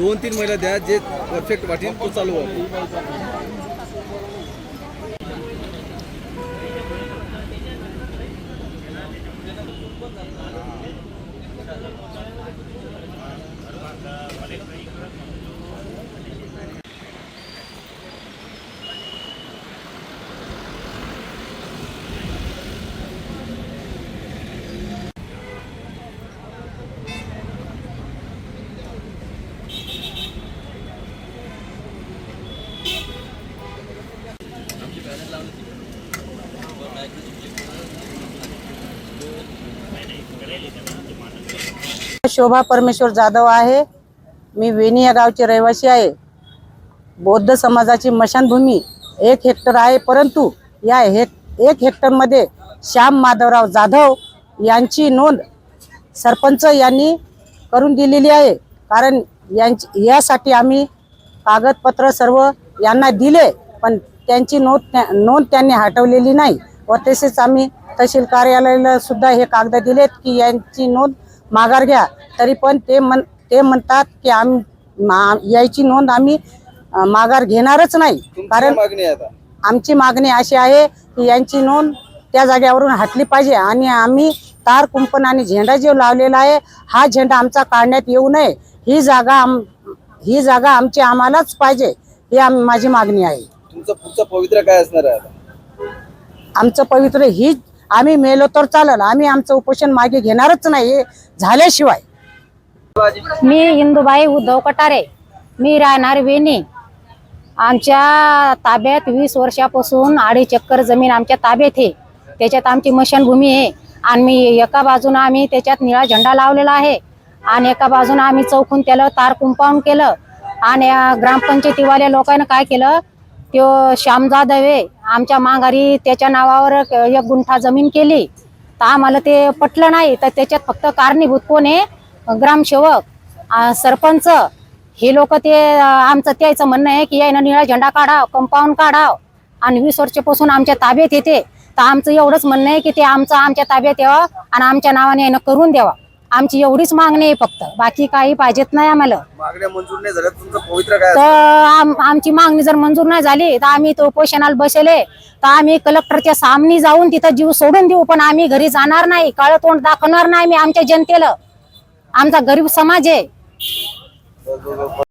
दोन तीन महिला द्या जे परफेक्ट वाटेल तो चालू आहे शोभा परमेश्वर जाधव आहे. मी वेणी या गावची रहिवासी आहे. बौद्ध समाजाची मशानभूमी एक हेक्टर आहे परंतु या हेक एक हेक्टरमध्ये श्याम माधवराव जाधव यांची नोंद सरपंच यांनी करून दिलेली आहे. कारण यांची यासाठी आम्ही कागदपत्र सर्व यांना दिले पण त्यांची नोंद त्या- नोंद त्यांनी हटवलेली नाही. व तसेच आम्ही तहसील कार्यालयाला सुद्धा हे कागद दिलेत की यांची नोंद माघार घ्या. तरी पण ते म्हण ते म्हणतात की आम्ही याची नोंद आम्ही माघार घेणारच नाही. कारण काय मागणी आहे आता? आमची मागणी अशी आहे की यांची नोंद त्या जागेवरून हटली पाहिजे. आणि आम्ही तार कुंपण आणि झेंडा जो लावलेला आहे हा झेंडा आमचा काढण्यात येऊ नये. ही जागा आम ही जागा आमची आम्हालाच पाहिजे ही आम माझी मागणी आहे. तुमचं पुढचं पवित्र काय असणार आहे आमचं पवित्र ही आम्ही मेलो तर चालेल. आम्ही आमचं उपोषण मागे घेणारच नाही. झाल्याशिवाय. मी इंदुबाई उद्धव कटारे. मी राहणार वेणी. आमच्या ताब्यात वीस वर्षापासून अडीच एकर जमीन आमच्या ताब्यात आहे. त्याच्यात आमची मशानभूमी आहे. आणि मी एका बाजूनं आम्ही त्याच्यात निळा झेंडा लावलेला आहे. आणि एका बाजूनं आम्ही चौकून त्याला तार कुंपाऊन केलं. आणि ग्रामपंचायतीवाल्या लोकांना काय केलं? त्यो श्याम जाधव आहे आमच्या माघारी त्याच्या नावावर एक गुंठा जमीन केली. तर आम्हाला ते पटलं नाही तर त्याच्यात फक्त कारणीभूत कोण आहे? ग्रामसेवक सरपंच. हे लोक ते आमचं त्याचं म्हणणं आहे की यानं निळा झेंडा काढाव कंपाऊंड काढाव. आणि वीस वर्षापासून आमच्या ताब्यात येते. तर आमचं एवढंच म्हणणं आहे की ते आमचं आमच्या ताब्यात यावं आणि आमच्या नावाने यानं करून द्यावा. आमची एवढीच मागणी आहे फक्त. बाकी काही पाहिजेत नाही आम्हाला. मागण्या मंजूर नाही झाल्या तुमचं पवित्र काय तर? आम- आमची मागणी जर मंजूर नाही झाली तर आम्ही तो उपोषणाला बसले. तर आम्ही कलेक्टरच्या सामने जाऊन तिथं जीव सोडून देऊ पण आम्ही घरी जाणार नाही. काळं तोंड दाखवणार नाही मी आमच्या जनतेला. आमचा गरीब समाज आहे.